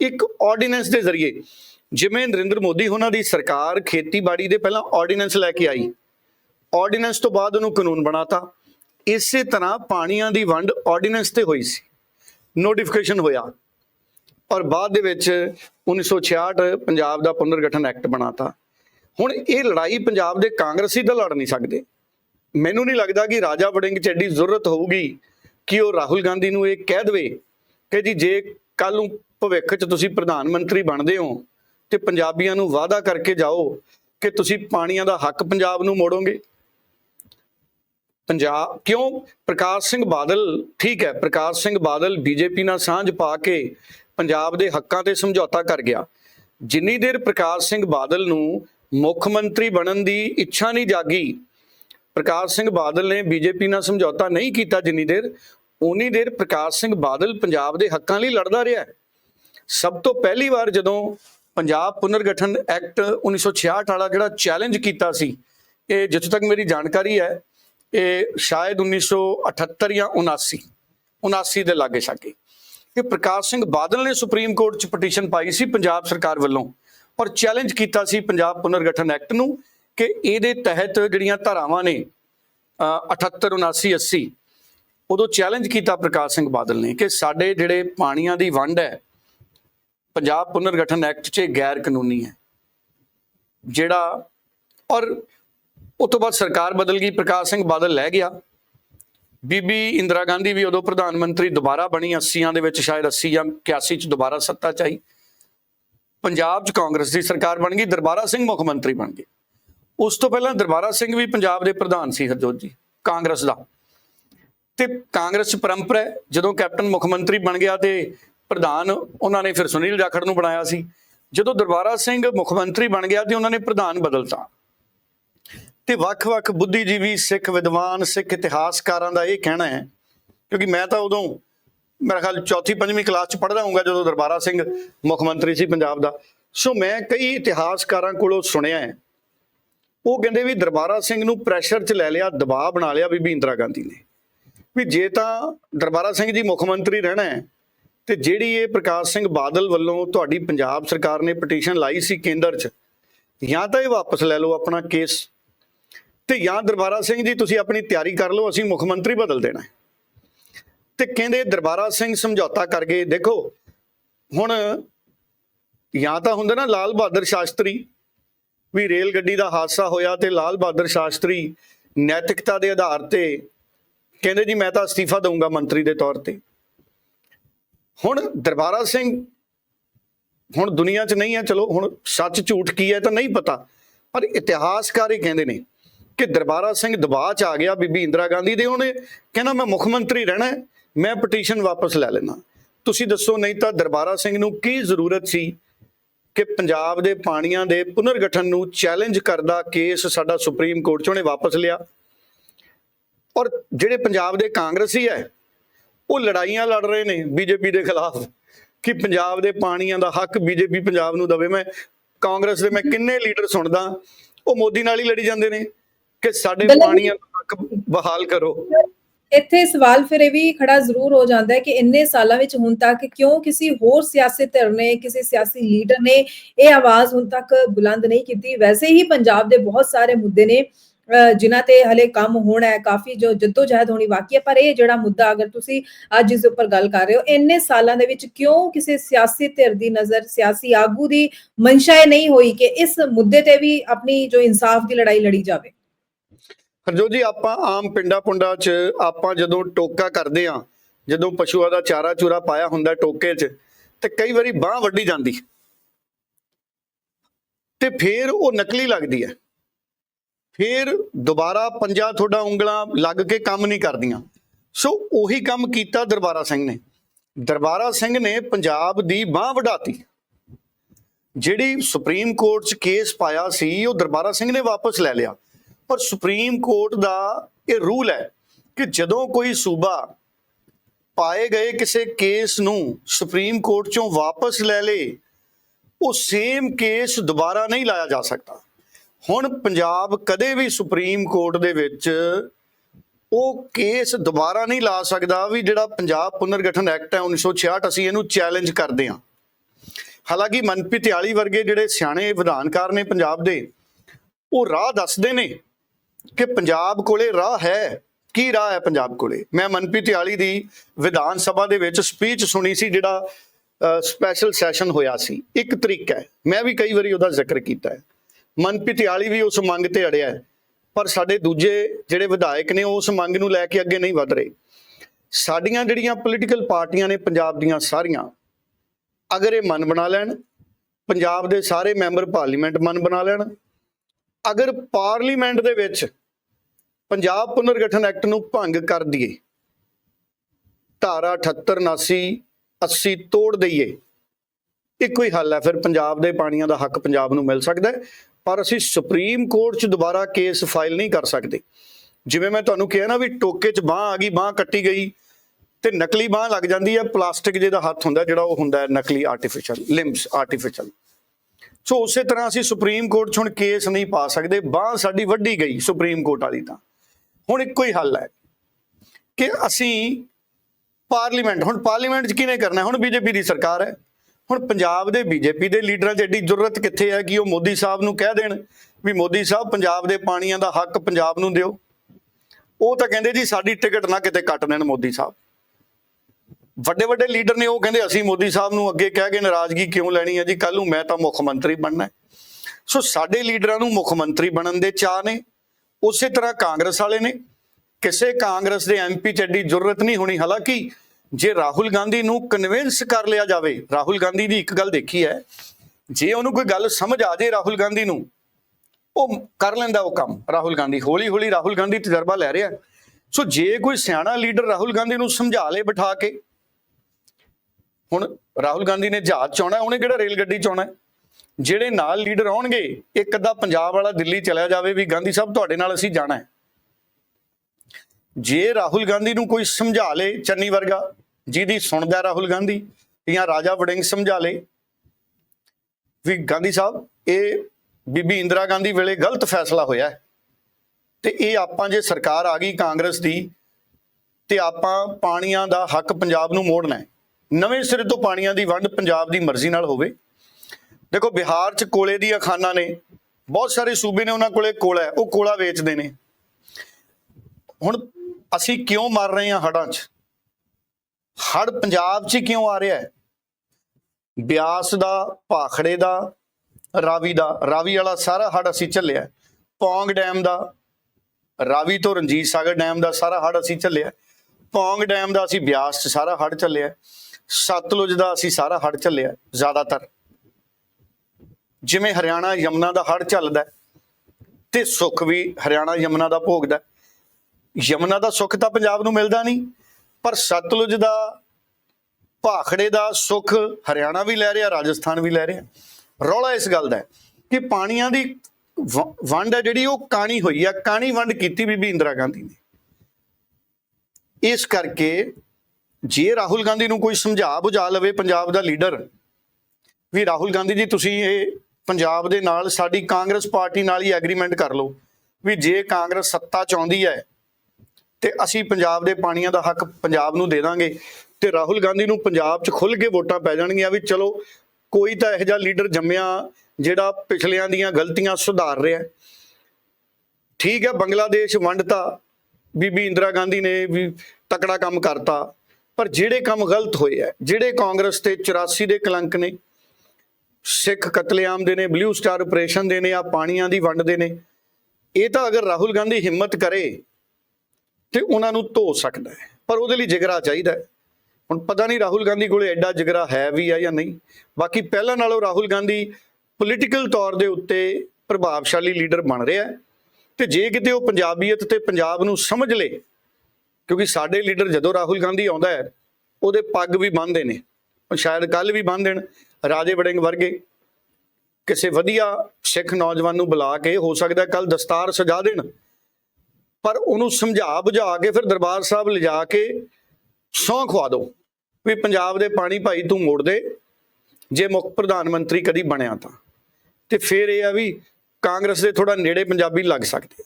ਇੱਕ ਆਰਡੀਨੈਂਸ ਦੇ ਜ਼ਰੀਏ। ਜਿਵੇਂ ਨਰਿੰਦਰ ਮੋਦੀ ਉਹਨਾਂ ਦੀ ਸਰਕਾਰ ਖੇਤੀਬਾੜੀ ਦੇ ਪਹਿਲਾਂ ਆਰਡੀਨੈਂਸ ਲੈ ਕੇ ਆਈ। ਆਰਡੀਨੈਂਸ ਤੋਂ ਬਾਅਦ ਉਹਨੂੰ ਕਾਨੂੰਨ ਬਣਾਤਾ। ਇਸੇ ਤਰ੍ਹਾਂ ਪਾਣੀਆਂ ਦੀ ਵੰਡ ਆਰਡੀਨੈਂਸ ਤੇ ਹੋਈ ਸੀ। ਨੋਟੀਫਿਕੇਸ਼ਨ ਹੋਇਆ। ਔਰ ਬਾਅਦ ਦੇ ਵਿੱਚ 1966 ਪੰਜਾਬ ਦਾ ਪੁਨਰਗਠਨ ਐਕਟ ਬਣਾਤਾ। ਹੁਣ ਇਹ ਲੜਾਈ ਪੰਜਾਬ ਦੇ ਕਾਂਗਰਸੀ ਤਾਂ ਲੜ ਨਹੀਂ ਸਕਦੇ। ਮੈਨੂੰ ਨਹੀਂ ਲੱਗਦਾ ਕਿ ਰਾਜਾ ਵੜਿੰਗ ਚ ਐਡੀ ਜ਼ਰੂਰਤ ਹੋਊਗੀ ਕਿ ਉਹ ਰਾਹੁਲ ਗਾਂਧੀ ਨੂੰ ਇਹ ਕਹਿ ਦੇਵੇ ਕਿ ਜੀ ਜੇ ਕੱਲ ਨੂੰ ਭਵਿੱਖ 'ਚ ਤੁਸੀਂ ਪ੍ਰਧਾਨ ਮੰਤਰੀ ਬਣਦੇ ਹੋ ਤੇ ਪੰਜਾਬੀਆਂ ਨੂੰ ਵਾਅਦਾ ਕਰਕੇ ਜਾਓ ਕਿ ਤੁਸੀਂ ਪਾਣੀਆਂ ਦਾ ਹੱਕ ਪੰਜਾਬ ਨੂੰ ਮੋੜੋਗੇ। ਪੰਜਾਬ ਕਿਉਂ? ਪ੍ਰਕਾਸ਼ ਸਿੰਘ ਬਾਦਲ, ਠੀਕ ਹੈ, ਪ੍ਰਕਾਸ਼ ਸਿੰਘ ਬਾਦਲ ਬੀਜੇਪੀ ਨਾਲ ਸਾਂਝ ਪਾ ਕੇ ਪੰਜਾਬ ਦੇ ਹੱਕਾਂ ਤੇ ਸਮਝੌਤਾ ਕਰ ਗਿਆ। ਜਿੰਨੀ ਦੇਰ ਪ੍ਰਕਾਸ਼ ਸਿੰਘ ਬਾਦਲ ਨੂੰ ਮੁੱਖ ਮੰਤਰੀ ਬਣਨ ਦੀ ਇੱਛਾ ਨਹੀਂ ਜਾਗੀ, ਪ੍ਰਕਾਸ਼ ਸਿੰਘ ਬਾਦਲ ਨੇ ਬੀਜੇਪੀ ਨਾਲ ਸਮਝੌਤਾ ਨਹੀਂ ਕੀਤਾ ਜਿੰਨੀ ਦੇਰ ਉਨੀ ਦੇਰ ਪ੍ਰਕਾਸ਼ ਸਿੰਘ ਬਾਦਲ ਪੰਜਾਬ ਦੇ ਹੱਕਾਂ ਲਈ ਲੜਦਾ ਰਿਹਾ ਸਭ ਤੋਂ ਪਹਿਲੀ ਵਾਰ ਜਦੋਂ ਪੰਜਾਬ ਪੁਨਰਗਠਨ ਐਕਟ 1966 ਵਾਲਾ ਜਿਹੜਾ ਚੈਲੰਜ ਕੀਤਾ ਸੀ ਇਹ ਜਿੱਥੋਂ ਤੱਕ ਮੇਰੀ ਜਾਣਕਾਰੀ ਹੈ ਇਹ ਸ਼ਾਇਦ 1978 ਜਾਂ 79 79 ਦੇ ਲਾਗੇ ਛਾਗੇ। ਕਿ ਪ੍ਰਕਾਸ਼ ਸਿੰਘ ਬਾਦਲ ਨੇ ਸੁਪਰੀਮ ਕੋਰਟ 'ਚ ਪਟੀਸ਼ਨ ਪਾਈ ਸੀ ਪੰਜਾਬ ਸਰਕਾਰ ਵੱਲੋਂ ਔਰ ਚੈਲੰਜ ਕੀਤਾ ਸੀ ਪੰਜਾਬ ਪੁਨਰਗਠਨ ਐਕਟ ਨੂੰ ਕਿ ਇਹਦੇ ਤਹਿਤ ਜਿਹੜੀਆਂ ਧਾਰਾਵਾਂ ਨੇ ਅ, 78 79 80 ਉਦੋਂ ਚੈਲੰਜ ਕੀਤਾ ਪ੍ਰਕਾਸ਼ ਸਿੰਘ ਬਾਦਲ ਨੇ ਕਿ ਸਾਡੇ ਜਿਹੜੇ ਪਾਣੀਆਂ ਦੀ ਵੰਡ ਹੈ, ਪੰਜਾਬ ਪੁਨਰਗਠਨ ਐਕਟ 'ਚ ਇਹ ਗੈਰ ਕਾਨੂੰਨੀ ਹੈ। ਜਿਹੜਾ, ਔਰ ਉਸ ਤੋਂ ਬਾਅਦ ਸਰਕਾਰ ਬਦਲ ਗਈ, ਪ੍ਰਕਾਸ਼ ਸਿੰਘ ਬਾਦਲ ਲੈ ਗਿਆ। ਬੀਬੀ ਇੰਦਰਾ ਗਾਂਧੀ ਵੀ ਉਦੋਂ ਪ੍ਰਧਾਨ ਮੰਤਰੀ ਦੁਬਾਰਾ ਬਣੀ 80ਆਂ ਦੇ ਵਿੱਚ ਸ਼ਾਇਦ 80 ਜਾਂ 81 ਚ ਦੁਬਾਰਾ ਸੱਤਾ ਚ ਆਈ। ਪੰਜਾਬ 'ਚ ਕਾਂਗਰਸ ਦੀ ਸਰਕਾਰ ਬਣ ਗਈ, ਦਰਬਾਰਾ ਸਿੰਘ ਮੁੱਖ ਮੰਤਰੀ ਬਣ ਗਏ। ਉਸ ਤੋਂ ਪਹਿਲਾਂ ਦਰਬਾਰਾ ਸਿੰਘ ਵੀ ਪੰਜਾਬ ਦੇ ਪ੍ਰਧਾਨ ਸੀ ਹਰਜੋਤ ਜੀ, ਕਾਂਗਰਸ ਦਾ। ਤੇ ਕਾਂਗਰਸ ਪਰੰਪਰਾ ਜਦੋਂ ਕੈਪਟਨ ਮੁੱਖ ਮੰਤਰੀ ਬਣ ਗਿਆ ਤੇ ਪ੍ਰਧਾਨ ਉਹਨਾਂ ਨੇ ਫਿਰ ਸੁਨੀਲ ਜਾਖੜ ਨੂੰ ਬਣਾਇਆ ਸੀ। ਜਦੋਂ ਦਰਬਾਰਾ ਸਿੰਘ ਮੁੱਖ ਮੰਤਰੀ ਬਣ ਗਿਆ ਤੇ ਉਹਨਾਂ ਨੇ ਪ੍ਰਧਾਨ ਬਦਲਤਾ। ਤੇ ਵੱਖ-ਵੱਖ ਬੁੱਧੀਜੀਵੀ, ਸਿੱਖ ਵਿਦਵਾਨ, ਸਿੱਖ ਇਤਿਹਾਸਕਾਰਾਂ ਦਾ ਇਹ ਕਹਿਣਾ ਹੈ, ਕਿਉਂਕਿ ਮੈਂ ਤਾਂ ਉਦੋਂ ਮੇਰਾ ਖਿਆਲ ਚੌਥੀ, ਪੰਜਵੀਂ ਕਲਾਸ ਚ ਪੜ੍ਹਦਾ ਹੋਊਗਾ ਜਦੋਂ ਦਰਬਾਰਾ ਸਿੰਘ ਮੁੱਖ ਮੰਤਰੀ ਸੀ ਪੰਜਾਬ ਦਾ। ਸੋ ਮੈਂ ਕਈ ਇਤਿਹਾਸਕਾਰਾਂ ਕੋਲੋਂ ਸੁਣਿਆ ਹੈ, ਉਹ ਕਹਿੰਦੇ ਵੀ ਦਰਬਾਰਾ ਸਿੰਘ ਨੂੰ ਪ੍ਰੈਸ਼ਰ 'ਚ ਲੈ ਲਿਆ, ਦਬਾਅ ਬਣਾ ਲਿਆ ਬੀਬੀ ਇੰਦਰਾ ਗਾਂਧੀ ਨੇ। ਵੀ ਜੇ ਤਾਂ ਦਰਬਾਰਾ ਸਿੰਘ ਜੀ ਮੁੱਖ ਮੰਤਰੀ ਰਹਿਣਾ ਹੈ, ਤੇ ਜਿਹੜੀ ਇਹ ਪ੍ਰਕਾਸ਼ ਸਿੰਘ ਬਾਦਲ ਵੱਲੋਂ ਤੁਹਾਡੀ ਪੰਜਾਬ ਸਰਕਾਰ ਨੇ ਪਟੀਸ਼ਨ ਲਾਈ ਸੀ ਕੇਂਦਰ 'ਚ, ਜਾਂ ਤਾਂ ਇਹ ਵਾਪਸ ਲੈ ਲਓ ਆਪਣਾ ਕੇਸ, ਤੇ ਜਾਂ ਦਰਬਾਰਾ ਸਿੰਘ ਜੀ ਤੁਸੀਂ ਆਪਣੀ ਤਿਆਰੀ ਕਰ ਲਓ, ਅਸੀਂ ਮੁੱਖ ਮੰਤਰੀ ਬਦਲ ਦੇਣਾ ਹੈ। ਤੇ ਕਹਿੰਦੇ ਦਰਬਾਰਾ ਸਿੰਘ ਸਮਝੌਤਾ ਕਰ ਗਏ, ਦੇਖੋ, ਹੁਣ ਜਾਂ ਤਾਂ ਹੁੰਦਾ ਨਾ ਲਾਲ ਬਹਾਦਰ ਸ਼ਾਸਤਰੀ, ਵੀ ਰੇਲ ਗੱਡੀ ਦਾ ਹਾਦਸਾ ਹੋਇਆ ਤੇ ਲਾਲ ਬਹਾਦਰ ਸ਼ਾਸਤਰੀ ਨੈਤਿਕਤਾ ਦੇ ਆਧਾਰ ਤੇ ਕਹਿੰਦੇ ਜੀ, ਮੈਂ ਤਾਂ ਅਸਤੀਫਾ ਦਊਂਗਾ ਮੰਤਰੀ ਦੇ ਤੌਰ ਤੇ। ਹੁਣ ਦਰਬਾਰਾ ਸਿੰਘ ਹੁਣ ਦੁਨੀਆ 'ਚ ਨਹੀਂ ਹੈ, ਚਲੋ ਹੁਣ ਸੱਚ ਝੂਠ ਕੀ ਹੈ ਤਾਂ ਨਹੀਂ ਪਤਾ, ਪਰ ਇਤਿਹਾਸਕਾਰ ਇਹ ਕਹਿੰਦੇ ਨੇ ਕਿ ਦਰਬਾਰਾ ਸਿੰਘ ਦਬਾਅ 'ਚ ਆ ਗਿਆ ਬੀਬੀ ਇੰਦਰਾ ਗਾਂਧੀ ਦੇ, ਉਹਨੇ ਕਹਿੰਦਾ, ਮੈਂ ਮੁੱਖ ਮੰਤਰੀ ਰਹਿਣਾ ਮੈਂ ਪਟੀਸ਼ਨ ਵਾਪਸ ਲੈ ਲੈਣਾ ਤੁਸੀਂ ਦੱਸੋ, ਨਹੀਂ ਤਾਂ ਦਰਬਾਰਾ ਸਿੰਘ ਨੂੰ ਕੀ ਜ਼ਰੂਰਤ ਸੀ ਕਿ ਪੰਜਾਬ ਦੇ ਪਾਣੀਆਂ ਦੇ ਪੁਨਰਗਠਨ ਨੂੰ ਚੈਲੰਜ ਕਰਦਾ ਕੇਸ ਸਾਡਾ ਸੁਪਰੀਮ ਕੋਰਟ 'ਚ ਉਹਨੇ ਵਾਪਸ ਲਿਆ? ਔਰ ਜਿਹੜੇ ਪੰਜਾਬ ਦੇ ਕਾਂਗਰਸੀ ਹੈ ਉਹ ਲੜਾਈਆਂ ਲੜ ਰਹੇ ਨੇ ਬੀਜੇਪੀ ਦੇ ਖਿਲਾਫ ਕਿ ਪੰਜਾਬ ਦੇ ਪਾਣੀਆਂ ਦਾ ਹੱਕ ਬੀਜੇਪੀ ਪੰਜਾਬ ਨੂੰ ਦਵੇ। ਮੈਂ ਕਾਂਗਰਸ ਦੇ ਮੈਂ ਕਿੰਨੇ ਲੀਡਰ ਸੁਣਦਾ ਉਹ ਮੋਦੀ ਨਾਲ ਹੀ ਲੜੀ ਜਾਂਦੇ ਨੇ ਕਿ ਸਾਡੇ ਪਾਣੀਆਂ ਦਾ ਹੱਕ ਬਹਾਲ ਕਰੋ। ਇੱਥੇ ਸਵਾਲ ਫਿਰ ਇਹ ਵੀ ਖੜਾ ਜ਼ਰੂਰ ਹੋ ਜਾਂਦਾ ਹੈ ਕਿ ਇੰਨੇ ਸਾਲਾਂ ਵਿੱਚ ਹੁਣ ਤੱਕ ਕਿਉਂ ਕਿਸੇ ਹੋਰ ਸਿਆਸੀ ਧਿਰ ਨੇ ਕਿਸੇ ਸਿਆਸੀ ਲੀਡਰ ਨੇ ਇਹ ਆਵਾਜ਼ ਹੁਣ ਤੱਕ ਬੁਲੰਦ ਨਹੀਂ ਕੀਤੀ। ਵੈਸੇ ਹੀ ਪੰਜਾਬ ਦੇ ਬਹੁਤ ਸਾਰੇ ਮੁੱਦੇ ਨੇ ਜਿਨ੍ਹਾਂ ਤੇ ਹਲੇ ਕੰਮ ਹੋਣਾ ਹੈ, ਕਾਫੀ ਜੋ ਜਦੋਜਹਿਦ ਹੋਣੀ ਬਾਕੀ ਹੈ, ਪਰ ਇਹ ਜਿਹੜਾ ਮੁੱਦਾ ਅਗਰ ਤੁਸੀਂ ਅੱਜ ਇਸ ਉੱਪਰ ਗੱਲ ਕਰ ਰਹੇ ਹੋ, ਇੰਨੇ ਸਾਲਾਂ ਦੇ ਵਿੱਚ ਕਿਉਂ ਕਿਸੇ ਸਿਆਸੀ ਧਿਰ ਦੀ ਨਜ਼ਰ, ਸਿਆਸੀ ਆਗੂ ਦੀ ਮਨਸ਼ਾ ਇਹ ਨਹੀਂ ਹੋਈ ਕਿ ਇਸ ਮੁੱਦੇ ਤੇ ਵੀ ਆਪਣੀ ਜੋ ਇਨਸਾਫ ਦੀ ਲੜਾਈ ਲੜੀ ਜਾਵੇ? ਹਰਜੋਤ ਜੀ, ਆਪਾਂ ਆਮ ਪਿੰਡਾਂ ਪੁੰਡਾਂ 'ਚ ਆਪਾਂ ਜਦੋਂ ਟੋਕਾ ਕਰਦੇ ਆ ਜਦੋਂ ਪਸ਼ੂਆਂ ਦਾ ਚਾਰਾ ਚੂਰਾ ਪਾਇਆ ਹੁੰਦਾ ਟੋਕੇ 'ਚ, ਤੇ ਕਈ ਵਾਰੀ ਬਾਹ ਵੱਢੀ ਜਾਂਦੀ। ਤੇ ਫੇਰ ਉਹ ਨਕਲੀ ਲੱਗਦੀ ਹੈ। ਫਿਰ ਦੁਬਾਰਾ ਪੰਜਾ ਤੁਹਾਡਾ ਉਂਗਲਾਂ ਲੱਗ ਕੇ ਕੰਮ ਨਹੀਂ ਕਰਦੀਆਂ। ਸੋ ਉਹੀ ਕੰਮ ਕੀਤਾ ਦਰਬਾਰਾ ਸਿੰਘ ਨੇ। ਦਰਬਾਰਾ ਸਿੰਘ ਨੇ ਪੰਜਾਬ ਦੀ ਬਾਹ ਵਢਾਤੀ। ਜਿਹੜੀ ਸੁਪਰੀਮ ਕੋਰਟ 'ਚ ਕੇਸ ਪਾਇਆ ਸੀ, ਉਹ ਦਰਬਾਰਾ ਸਿੰਘ ਨੇ ਵਾਪਸ ਲੈ ਲਿਆ। ਪਰ ਸੁਪਰੀਮ ਕੋਰਟ ਦਾ ਇਹ ਰੂਲ ਹੈ ਕਿ ਜਦੋਂ ਕੋਈ ਸੂਬਾ ਪਾਏ ਗਏ ਕਿਸੇ ਕੇਸ ਨੂੰ ਸੁਪਰੀਮ ਕੋਰਟ ਚੋਂ ਵਾਪਸ ਲੈ ਲੇ, ਉਹ ਸੇਮ ਕੇਸ ਦੁਬਾਰਾ ਨਹੀਂ ਲਾਇਆ ਜਾ ਸਕਦਾ। ਹੁਣ ਪੰਜਾਬ ਕਦੇ ਵੀ ਸੁਪਰੀਮ ਕੋਰਟ ਦੇ ਵਿੱਚ ਉਹ ਕੇਸ ਦੁਬਾਰਾ ਨਹੀਂ ਲਾ ਸਕਦਾ ਵੀ ਜਿਹੜਾ ਪੰਜਾਬ ਪੁਨਰਗਠਨ ਐਕਟ ਹੈ 1966 ਅਸੀਂ ਇਹਨੂੰ ਚੈਲੰਜ ਕਰਦੇ ਹਾਂ। ਹਾਲਾਂਕਿ ਮਨਪ੍ਰੀਤ ਆਲੀ ਵਰਗੇ ਜਿਹੜੇ ਸਿਆਣੇ ਵਿਧਾਨਕਾਰ ਨੇ ਪੰਜਾਬ ਦੇ, ਉਹ ਰਾਹ ਦੱਸਦੇ ਨੇ ਕਿ ਪੰਜਾਬ ਕੋਲੇ ਰਾਹ ਹੈ। ਕੀ ਰਾਹ ਹੈ ਪੰਜਾਬ ਕੋਲੇ? ਮੈਂ ਮਨਪ੍ਰੀਤ ਆਲੀ ਦੀ ਵਿਧਾਨ ਸਭਾ ਦੇ ਵਿੱਚ ਸਪੀਚ ਸੁਣੀ ਸੀ ਜਿਹੜਾ ਸਪੈਸ਼ਲ ਸੈਸ਼ਨ ਹੋਇਆ ਸੀ। ਇੱਕ ਤਰੀਕਾ ਹੈ। ਮੈਂ ਵੀ ਕਈ ਵਾਰੀ ਉਹਦਾ ਜ਼ਿਕਰ ਕੀਤਾ ਹੈ। ਮਨਪਿਤਿਆਲੀ ਵੀ ਉਸ ਮੰਗ ਤੇ ਅੜਿਆ ਪਰ ਸਾਡੇ ਦੂਜੇ ਜਿਹੜੇ ਵਿਧਾਇਕ ਨੇ, ਉਸ ਮੰਗ ਨੂੰ ਲੈ ਕੇ ਅੱਗੇ ਨਹੀਂ ਵਧ ਰਹੇ। ਸਾਡੀਆਂ ਜਿਹੜੀਆਂ ਪੋਲੀਟੀਕਲ ਪਾਰਟੀਆਂ ਨੇ ਪੰਜਾਬ ਦੀਆਂ ਸਾਰੀਆਂ, ਅਗਰ ਇਹ ਮਨ ਬਣਾ ਲੈਣ, ਪੰਜਾਬ ਦੇ ਸਾਰੇ ਮੈਂਬਰ ਪਾਰਲੀਮੈਂਟ ਮਨ ਬਣਾ ਲੈਣ, ਅਗਰ ਪਾਰਲੀਮੈਂਟ ਦੇ ਵਿੱਚ ਪੰਜਾਬ ਪੁਨਰਗਠਨ ਐਕਟ ਨੂੰ ਭੰਗ ਕਰ ਦਈਏ, ਧਾਰਾ 78 79 80 ਤੋੜ ਦਈਏ, ਇੱਕੋ ਹੀ ਹੱਲ ਹੈ, ਫਿਰ ਪੰਜਾਬ ਦੇ ਪਾਣੀਆਂ ਦਾ ਹੱਕ ਪੰਜਾਬ ਨੂੰ ਮਿਲ ਸਕਦਾ ਪਰ ਅਸੀਂ ਸੁਪਰੀਮ ਕੋਰਟ 'ਚ ਦੁਬਾਰਾ ਕੇਸ ਫਾਈਲ ਨਹੀਂ ਕਰ ਸਕਦੇ। ਜਿਵੇਂ ਮੈਂ ਤੁਹਾਨੂੰ ਕਿਹਾ ਨਾ ਵੀ ਟੋਕੇ 'ਚ ਬਾਹ ਆ ਗਈ, ਬਾਹ ਕੱਟੀ ਗਈ ਤੇ ਨਕਲੀ ਬਾਹ ਲੱਗ ਜਾਂਦੀ ਹੈ ਪਲਾਸਟਿਕ ਜਿਹਦਾ ਹੱਥ ਹੁੰਦਾ ਜਿਹੜਾ ਉਹ ਹੁੰਦਾ ਨਕਲੀ ਆਰਟੀਫੀਸ਼ੀਅਲ ਲਿੰਬਸ ਆਰਟੀਫੀਸ਼ੀਅਲ ਸੋ ਉਸੇ ਤਰ੍ਹਾਂ ਅਸੀਂ ਸੁਪਰੀਮ ਕੋਰਟ 'ਚ ਹੁਣ ਕੇਸ ਨਹੀਂ ਪਾ ਸਕਦੇ, ਬਾਹ ਸਾਡੀ ਵੱਢੀ ਗਈ ਸੁਪਰੀਮ ਕੋਰਟ ਵਾਲੀ ਤਾਂ। ਹੁਣ ਇੱਕੋ ਹੀ ਹੱਲ ਹੈ ਕਿ ਅਸੀਂ ਪਾਰਲੀਮੈਂਟ ਹੁਣ ਪਾਰਲੀਮੈਂਟ 'ਚ ਕਿਹਨੇ ਕਰਨਾ ਹੈ? ਹੁਣ ਬੀਜੇਪੀ ਦੀ ਸਰਕਾਰ ਹੈ। ਹੁਣ ਪੰਜਾਬ ਦੇ ਬੀਜੇਪੀ ਦੇ ਲੀਡਰਾਂ 'ਚ ਐਡੀ ਜ਼ਰੂਰਤ ਕਿੱਥੇ ਹੈ ਕਿ ਉਹ ਮੋਦੀ ਸਾਹਿਬ ਨੂੰ ਕਹਿ ਦੇਣ ਵੀ ਮੋਦੀ ਸਾਹਿਬ ਪੰਜਾਬ ਦੇ ਪਾਣੀਆਂ ਦਾ ਹੱਕ ਪੰਜਾਬ ਨੂੰ ਦਿਓ? ਉਹ ਤਾਂ ਕਹਿੰਦੇ ਜੀ ਸਾਡੀ ਟਿਕਟ ਨਾ ਕਿਤੇ ਕੱਟ ਦੇਣ ਮੋਦੀ ਸਾਹਿਬ। ਵੱਡੇ ਵੱਡੇ ਲੀਡਰ ਨੇ ਉਹ ਕਹਿੰਦੇ ਅਸੀਂ ਮੋਦੀ ਸਾਹਿਬ ਨੂੰ ਅੱਗੇ ਕਹਿ ਕੇ ਨਾਰਾਜ਼ਗੀ ਕਿਉਂ ਲੈਣੀ ਹੈ ਜੀ? ਕੱਲ ਨੂੰ ਮੈਂ ਤਾਂ ਮੁੱਖ ਮੰਤਰੀ ਬਣਨਾ ਸੋ ਸਾਡੇ ਲੀਡਰਾਂ ਨੂੰ ਮੁੱਖ ਮੰਤਰੀ ਬਣਨ ਦੇ ਚਾਹ ਨੇ। ਉਸੇ ਤਰ੍ਹਾਂ ਕਾਂਗਰਸ ਵਾਲੇ ਨੇ। ਕਿਸੇ ਕਾਂਗਰਸ ਦੇ ਐਮਪੀ ਚ ਐਡੀ ਜ਼ਰੂਰਤ ਨਹੀਂ ਹੋਣੀ। ਹਾਲਾਂਕਿ ਜੇ ਰਾਹੁਲ ਗਾਂਧੀ ਨੂੰ ਕਨਵਿੰਸ ਕਰ ਲਿਆ ਜਾਵੇ, ਰਾਹੁਲ ਗਾਂਧੀ ਦੀ ਇੱਕ ਗੱਲ ਦੇਖੀ ਹੈ, ਜੇ ਉਹਨੂੰ ਕੋਈ ਗੱਲ ਸਮਝ ਆ ਜੇ ਰਾਹੁਲ ਗਾਂਧੀ ਨੂੰ, ਉਹ ਕਰ ਲੈਂਦਾ ਉਹ ਕੰਮ, ਰਾਹੁਲ ਗਾਂਧੀ ਹੌਲੀ ਹੌਲੀ ਰਾਹੁਲ ਗਾਂਧੀ ਤਜਰਬਾ ਲੈ ਰਿਹਾ ਸੋ ਜੇ ਕੋਈ ਸਿਆਣਾ ਲੀਡਰ ਰਾਹੁਲ ਗਾਂਧੀ ਨੂੰ ਸਮਝਾ ਲੇ ਬਿਠਾ ਕੇ, ਹੁਣ ਰਾਹੁਲ ਗਾਂਧੀ ਨੇ ਜਹਾਜ਼ ਚਾਉਣਾ ਉਹਨੇ ਕਿਹੜਾ ਰੇਲ ਗੱਡੀ ਚਾਉਣਾ ਜਿਹੜੇ ਨਾਲ ਲੀਡਰ ਆਉਣਗੇ, ਇੱਕ ਅੱਧਾ ਪੰਜਾਬ ਵਾਲਾ ਦਿੱਲੀ ਚਲਿਆ ਜਾਵੇ ਵੀ ਗਾਂਧੀ ਸਾਹਿਬ ਤੁਹਾਡੇ ਨਾਲ ਅਸੀਂ ਜਾਣਾ ਹੈ। ਜੇ ਰਾਹੁਲ ਗਾਂਧੀ ਨੂੰ ਕੋਈ ਸਮਝਾ ਲੇ ਚੰਨੀ ਵਰਗਾ, ਜਿਹਦੀ ਸੁਣਦਾ ਰਾਹੁਲ ਗਾਂਧੀ, ਜਾਂ ਰਾਜਾ ਵੜਿੰਗ ਸਮਝਾ ਲੇ, ਵੀ ਗਾਂਧੀ ਸਾਹਿਬ, ਇਹ ਬੀਬੀ ਇੰਦਰਾ ਗਾਂਧੀ ਵੇਲੇ ਗਲਤ ਫੈਸਲਾ ਹੋਇਆ ਤੇ ਇਹ ਆਪਾਂ ਜੇ ਸਰਕਾਰ ਆ ਗਈ ਕਾਂਗਰਸ ਦੀ, ਤੇ ਆਪਾਂ ਪਾਣੀਆਂ ਦਾ ਹੱਕ ਪੰਜਾਬ ਨੂੰ ਮੋੜਨਾ ਹੈ। ਨਵੇਂ ਸਿਰੇ ਤੋਂ ਪਾਣੀਆਂ ਦੀ ਵੰਡ ਪੰਜਾਬ ਦੀ ਮਰਜ਼ੀ ਨਾਲ ਹੋਵੇ। ਦੇਖੋ, ਬਿਹਾਰ 'ਚ ਕੋਲੇ ਦੀਆਂ ਖਾਨਾਂ ਨੇ, ਬਹੁਤ ਸਾਰੇ ਸੂਬੇ ਨੇ ਉਹਨਾਂ ਕੋਲੇ ਕੋਲਾ ਹੈ, ਉਹ ਕੋਲਾ ਵੇਚਦੇ ਨੇ। ਹੁਣ ਅਸੀਂ ਕਿਉਂ ਮਰ ਰਹੇ ਹਾਂ ਹੜਾਂ 'ਚ? ਹੜ ਪੰਜਾਬ 'ਚ ਕਿਉਂ ਆ ਰਿਹਾ ਹੈ? ਬਿਆਸ ਦਾ, ਭਾਖੜੇ ਦਾ, ਰਾਵੀ ਦਾ, ਰਾਵੀ ਵਾਲਾ ਸਾਰਾ ਹੜ ਅਸੀਂ ਝੱਲਿਆ ਪੌਂਗ ਡੈਮ ਦਾ, ਰਾਵੀ ਤੋਂ ਰਣਜੀਤ ਸਾਗਰ ਡੈਮ ਦਾ ਸਾਰਾ ਹੜ ਅਸੀਂ ਝੱਲਿਆ ਪੌਂਗ ਡੈਮ ਦਾ ਅਸੀਂ ਬਿਆਸ 'ਚ ਸਾਰਾ ਹੜ ਝੱਲਿਆ ਸਤਲੁਜ ਦਾ ਅਸੀਂ ਸਾਰਾ ਹੜ ਝੱਲਿਆ ਜ਼ਿਆਦਾਤਰ। ਜਿਵੇਂ ਹਰਿਆਣਾ ਯਮਨਾ ਦਾ ਹੜ ਚੱਲਦਾ ਤੇ ਸੁੱਖ ਵੀ ਹਰਿਆਣਾ ਯਮਨਾ ਦਾ ਭੋਗਦਾ ਯਮਨਾ ਦਾ ਸੁੱਖ ਤਾਂ ਪੰਜਾਬ ਨੂੰ ਮਿਲਦਾ ਨਹੀਂ, ਪਰ ਸਤਲੁਜ ਦਾ, ਭਾਖੜੇ ਦਾ ਸੁੱਖ ਹਰਿਆਣਾ ਵੀ ਲੈ ਰਿਹਾ, ਰਾਜਸਥਾਨ ਵੀ ਲੈ ਰਿਹਾ। ਰੌਲਾ ਇਸ ਗੱਲ ਦਾ ਕਿ ਪਾਣੀਆਂ ਦੀ ਵ- ਵੰਡ ਹੈ ਜਿਹੜੀ ਉਹ ਕਾਣੀ ਹੋਈ ਆ, ਕਾਣੀ ਵੰਡ ਕੀਤੀ ਬੀਬੀ ਇੰਦਰਾ ਗਾਂਧੀ ਨੇ। ਇਸ ਕਰਕੇ ਜੇ ਰਾਹੁਲ ਗਾਂਧੀ ਨੂੰ ਕੋਈ ਸਮਝਾ ਬੁਝਾ ਲਵੇ ਪੰਜਾਬ ਦਾ ਲੀਡਰ, ਵੀ ਰਾਹੁਲ ਗਾਂਧੀ ਜੀ ਤੁਸੀਂ ਇਹ ਪੰਜਾਬ ਦੇ ਨਾਲ ਸਾਡੀ ਕਾਂਗਰਸ ਪਾਰਟੀ ਨਾਲ ਹੀ ਐਗਰੀਮੈਂਟ ਕਰ ਲਓ, ਵੀ ਜੇ ਕਾਂਗਰਸ ਸੱਤਾ ਚਾਹੁੰਦੀ ਹੈ ਤੇ ਅਸੀਂ ਪੰਜਾਬ ਦੇ ਪਾਣੀਆਂ ਦਾ ਹੱਕ ਪੰਜਾਬ ਨੂੰ ਦੇ ਦਾਂਗੇ। ਤੇ ਰਾਹੁਲ ਗਾਂਧੀ ਨੂੰ ਪੰਜਾਬ 'ਚ ਖੁੱਲ ਕੇ ਵੋਟਾਂ ਪੈ ਜਾਣਗੀਆਂ ਵੀ ਚਲੋ ਕੋਈ ਤਾਂ ਇਹੋ ਜਿਹਾ ਲੀਡਰ ਜੰਮਿਆ ਜਿਹੜਾ ਪਿਛਲਿਆਂ ਦੀਆਂ ਗਲਤੀਆਂ ਸੁਧਾਰ ਰਿਹਾ ਠੀਕ ਹੈ, ਬੰਗਲਾਦੇਸ਼ ਵੰਡਤਾ, ਬੀਬੀ ਇੰਦਰਾ ਗਾਂਧੀ ਨੇ ਵੀ ਤਕੜਾ ਕੰਮ ਕਰਤਾ, ਪਰ ਜਿਹੜੇ ਕੰਮ ਗਲਤ ਹੋਏ ਆ ਜਿਹੜੇ ਕਾਂਗਰਸ ਤੇ 84 ਦੇ ਕਲੰਕ ਨੇ, ਸਿੱਖ ਕਤਲੇਆਮ ਦੇ ਨੇ, ਬਲੂ ਸਟਾਰ ਆਪਰੇਸ਼ਨ ਦੇ ਨੇ ਆ ਪਾਣੀਆਂ ਦੀ ਵੰਡ ਦੇ ਨੇ, ਇਹ ਤਾਂ ਅਗਰ ਰਾਹੁਲ ਗਾਂਧੀ ਹਿੰਮਤ ਕਰੇ ਤੇ ਉਹਨਾਂ ਨੂੰ ਧੋ ਸਕਦਾ ਹੈ। ਪਰ ਉਹਦੇ ਲਈ ਜਿਗਰਾ ਚਾਹੀਦਾ ਹੈ। ਹੁਣ ਪਤਾ ਨਹੀਂ ਰਾਹੁਲ ਗਾਂਧੀ ਕੋਲੇ ਐਡਾ ਜਿਗਰਾ ਹੈ ਵੀ ਆ ਜਾਂ ਨਹੀਂ। ਬਾਕੀ ਪਹਿਲਾਂ ਨਾਲੋਂ ਰਾਹੁਲ ਗਾਂਧੀ ਪੋਲੀਟੀਕਲ ਤੌਰ ਦੇ ਉੱਤੇ ਪ੍ਰਭਾਵਸ਼ਾਲੀ ਲੀਡਰ ਬਣ ਰਿਹਾ ਹੈ। ਤੇ ਜੇ ਕਿਤੇ ਉਹ ਪੰਜਾਬੀਅਤ ਤੇ ਪੰਜਾਬ ਨੂੰ ਸਮਝ ਲੇ, ਕਿਉਂਕਿ ਸਾਡੇ ਲੀਡਰ ਜਦੋਂ ਰਾਹੁਲ ਗਾਂਧੀ ਆਉਂਦਾ ਹੈ, ਉਹਦੇ ਪੱਗ ਵੀ ਬੰਨ੍ਹਦੇ ਨੇ। ਉਹ ਸ਼ਾਇਦ ਕੱਲ ਵੀ ਬੰਨ੍ਹ ਦੇਣ, ਰਾਜੇ ਵੜਿੰਗ ਵਰਗੇ। ਕਿਸੇ ਵਧੀਆ ਸਿੱਖ ਨੌਜਵਾਨ ਨੂੰ ਬੁਲਾ ਕੇ ਹੋ ਸਕਦਾ ਕੱਲ ਦਸਤਾਰ ਸਜਾ ਦੇਣ। ਪਰ ਉਹਨੂੰ ਸਮਝਾ ਬੁਝਾ ਕੇ ਫਿਰ ਦਰਬਾਰ ਸਾਹਿਬ ਲਿਜਾ ਕੇ ਸੌਂ ਖਵਾ ਦਿਓ ਵੀ ਪੰਜਾਬ ਦੇ ਪਾਣੀ ਭਾਈ ਤੂੰ ਮੋੜ ਦੇ, ਜੇ ਮੁੱਖ ਪ੍ਰਧਾਨ ਮੰਤਰੀ ਕਦੀ ਬਣਿਆ ਤਾਂ। ਤੇ ਫਿਰ ਇਹ ਆ ਵੀ ਕਾਂਗਰਸ ਦੇ ਥੋੜਾ ਨੇੜੇ ਪੰਜਾਬੀ ਲੱਗ ਸਕਦੇ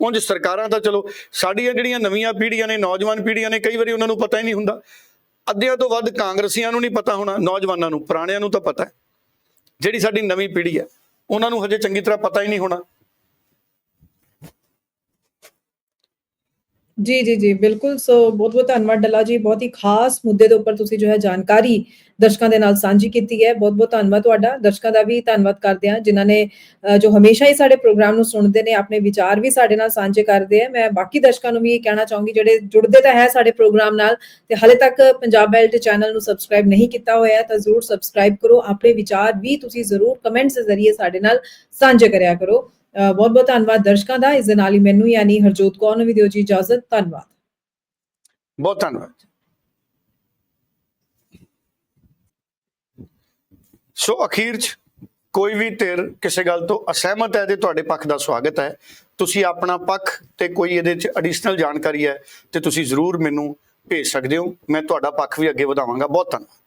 ਉਂਝ ਸਰਕਾਰਾਂ ਤਾਂ ਚਲੋ, ਸਾਡੀਆਂ ਜਿਹੜੀਆਂ ਨਵੀਆਂ ਪੀੜ੍ਹੀਆਂ ਨੇ, ਨੌਜਵਾਨ ਪੀੜ੍ਹੀਆਂ ਨੇ, ਕਈ ਵਾਰੀ ਉਹਨਾਂ ਨੂੰ ਪਤਾ ਹੀ ਨਹੀਂ ਹੁੰਦਾ। ਅੱਧਿਆਂ ਤੋਂ ਵੱਧ ਕਾਂਗਰਸੀਆਂ ਨੂੰ ਨਹੀਂ ਪਤਾ ਹੋਣਾ, ਨੌਜਵਾਨਾਂ ਨੂੰ, ਪੁਰਾਣਿਆਂ ਨੂੰ ਤਾਂ ਪਤਾ ਹੈ। ਜਿਹੜੀ ਸਾਡੀ ਨਵੀਂ ਪੀੜ੍ਹੀ ਹੈ, ਉਹਨਾਂ ਨੂੰ ਹਜੇ ਚੰਗੀ ਤਰ੍ਹਾਂ ਪਤਾ ਹੀ ਨਹੀਂ ਹੋਣਾ। ਜੀ ਜੀ ਜੀ, ਬਿਲਕੁਲ। ਸੋ ਬਹੁਤ ਬਹੁਤ ਧੰਨਵਾਦ ਡੱਲਾ ਜੀ। ਬਹੁਤ ਹੀ ਖਾਸ ਮੁੱਦੇ ਦੇ ਉੱਪਰ ਤੁਸੀਂ ਜੋ ਹੈ ਜਾਣਕਾਰੀ ਦਰਸ਼ਕਾਂ ਦੇ ਨਾਲ ਸਾਂਝੀ ਕੀਤੀ ਹੈ। ਬਹੁਤ ਬਹੁਤ ਧੰਨਵਾਦ ਤੁਹਾਡਾ। ਦਰਸ਼ਕਾਂ ਦਾ ਵੀ ਧੰਨਵਾਦ ਕਰਦੇ ਹਾਂ, ਜਿਨ੍ਹਾਂ ਨੇ ਜੋ ਹਮੇਸ਼ਾ ਹੀ ਸਾਡੇ ਪ੍ਰੋਗਰਾਮ ਨੂੰ ਸੁਣਦੇ ਨੇ, ਆਪਣੇ ਵਿਚਾਰ ਵੀ ਸਾਡੇ ਨਾਲ ਸਾਂਝੇ ਕਰਦੇ ਆ। ਮੈਂ ਬਾਕੀ ਦਰਸ਼ਕਾਂ ਨੂੰ ਵੀ ਇਹ ਕਹਿਣਾ ਚਾਹੂੰਗੀ, ਜਿਹੜੇ ਜੁੜਦੇ ਤਾਂ ਹੈ ਸਾਡੇ ਪ੍ਰੋਗਰਾਮ ਨਾਲ ਤੇ ਹਾਲੇ ਤੱਕ ਪੰਜਾਬ ਬੈਲਟ ਚੈਨਲ ਨੂੰ ਸਬਸਕ੍ਰਾਈਬ ਨਹੀਂ ਕੀਤਾ ਹੋਇਆ ਤਾਂ ਜ਼ਰੂਰ ਸਬਸਕ੍ਰਾਈਬ ਕਰੋ। ਆਪਣੇ ਵਿਚਾਰ ਵੀ ਤੁਸੀਂ ਜ਼ਰੂਰ ਕਮੈਂਟਸ ਦੇ ਜ਼ਰੀਏ ਸਾਡੇ ਨਾਲ ਸਾਂਝੇ ਕਰਿਆ ਕਰੋ। ਬਹੁਤ ਬਹੁਤ ਧੰਨਵਾਦ ਦਰਸ਼ਕਾਂ ਦਾ। ਇਸ ਦੇ ਨਾਲ ਹੀ ਮੈਨੂੰ ਯਾਨੀ ਹਰਜੋਤ ਕੌਰ ਨੂੰ ਵੀ ਦਿਓ ਜੀ ਇਜਾਜ਼ਤ। ਧੰਨਵਾਦ। ਬਹੁਤ ਧੰਨਵਾਦ। ਸੋ ਅਖੀਰ ਚ ਕੋਈ ਵੀ ਧਿਰ ਕਿਸੇ ਗੱਲ ਤੋਂ ਅਸਹਿਮਤ ਹੈ ਤੇ ਤੁਹਾਡੇ ਪੱਖ ਦਾ ਸਵਾਗਤ ਹੈ। ਤੁਸੀਂ ਆਪਣਾ ਪੱਖ ਤੇ ਕੋਈ ਇਹਦੇ ਚ ਐਡੀਸ਼ਨਲ ਜਾਣਕਾਰੀ ਹੈ ਤੇ ਤੁਸੀਂ ਜ਼ਰੂਰ ਮੈਨੂੰ ਭੇਜ ਸਕਦੇ ਹੋ। ਮੈਂ ਤੁਹਾਡਾ ਪੱਖ ਵੀ ਅੱਗੇ ਵਧਾਵਾਂਗਾ। ਬਹੁਤ ਧੰਨਵਾਦ।